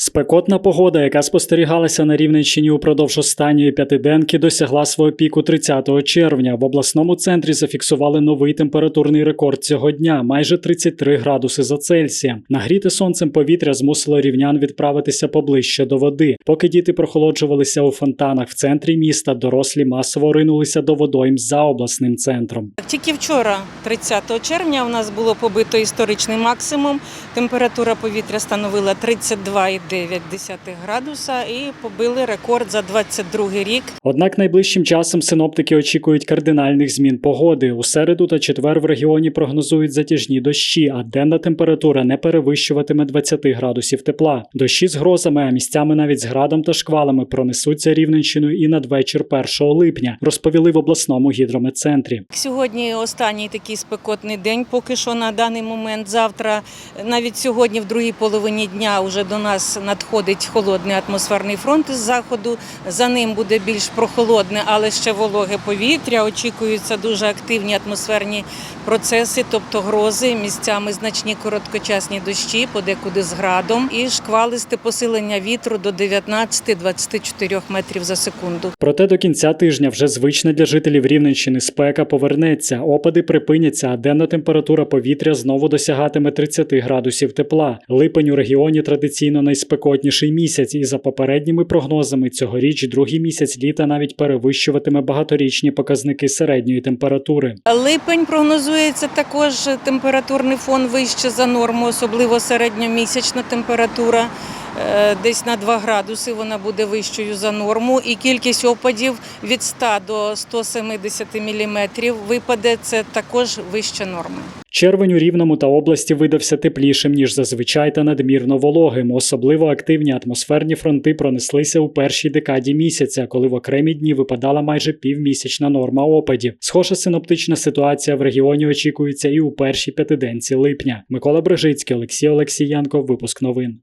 Спекотна погода, яка спостерігалася на Рівненщині упродовж останньої п'ятиденки, досягла свого піку 30 червня. В обласному центрі зафіксували новий температурний рекорд цього дня майже 33 градуси за Цельсієм. Нагріте сонцем повітря змусило рівнян відправитися поближче до води. Поки діти прохолоджувалися у фонтанах в центрі міста, дорослі масово ринулися до водойм за обласним центром. Тільки вчора, 30 червня, у нас було побито історичний максимум. Температура повітря становила 32,9 градуса і побили рекорд за 22 рік. Однак найближчим часом синоптики очікують кардинальних змін погоди. У середу та четвер в регіоні прогнозують затяжні дощі, а денна температура не перевищуватиме 20 градусів тепла. Дощі з грозами, а місцями навіть з градом та шквалами пронесуться рівненщиною і надвечір 1 липня, розповіли в обласному гідрометцентрі. Сьогодні останній такий спекотний день, поки що на даний момент. Завтра, навіть сьогодні, в другій половині дня, вже до нас надходить холодний атмосферний фронт із заходу. За ним буде більш прохолодне, але ще вологе повітря. Очікуються дуже активні атмосферні процеси, тобто грози, місцями значні короткочасні дощі, подекуди з градом, і шквалисте посилення вітру до 19-24 метрів за секунду. Проте до кінця тижня вже звична для жителів Рівненщини спека повернеться, опади припиняться, а денна температура повітря знову досягатиме 30 градусів тепла. Липень у регіоні традиційно найспекотніший місяць, і за попередніми прогнозами цьогоріч другий місяць літа навіть перевищуватиме багаторічні показники середньої температури. Липень прогнозується також температурний фон вище за норму, особливо середньомісячна температура. Е, Десь на 2 градуси вона буде вищою за норму, і кількість опадів від 100 до 170 міліметрів випаде це також вище норми. Червень у Рівному та області видався теплішим, ніж зазвичай та надмірно вологим. Особливо активні атмосферні фронти пронеслися у першій декаді місяця, коли в окремі дні випадала майже півмісячна норма опадів. Схожа синоптична ситуація в регіоні очікується і у першій п'ятиденці липня. Микола Брижицький, Олексій Олексієнко, випуск новин.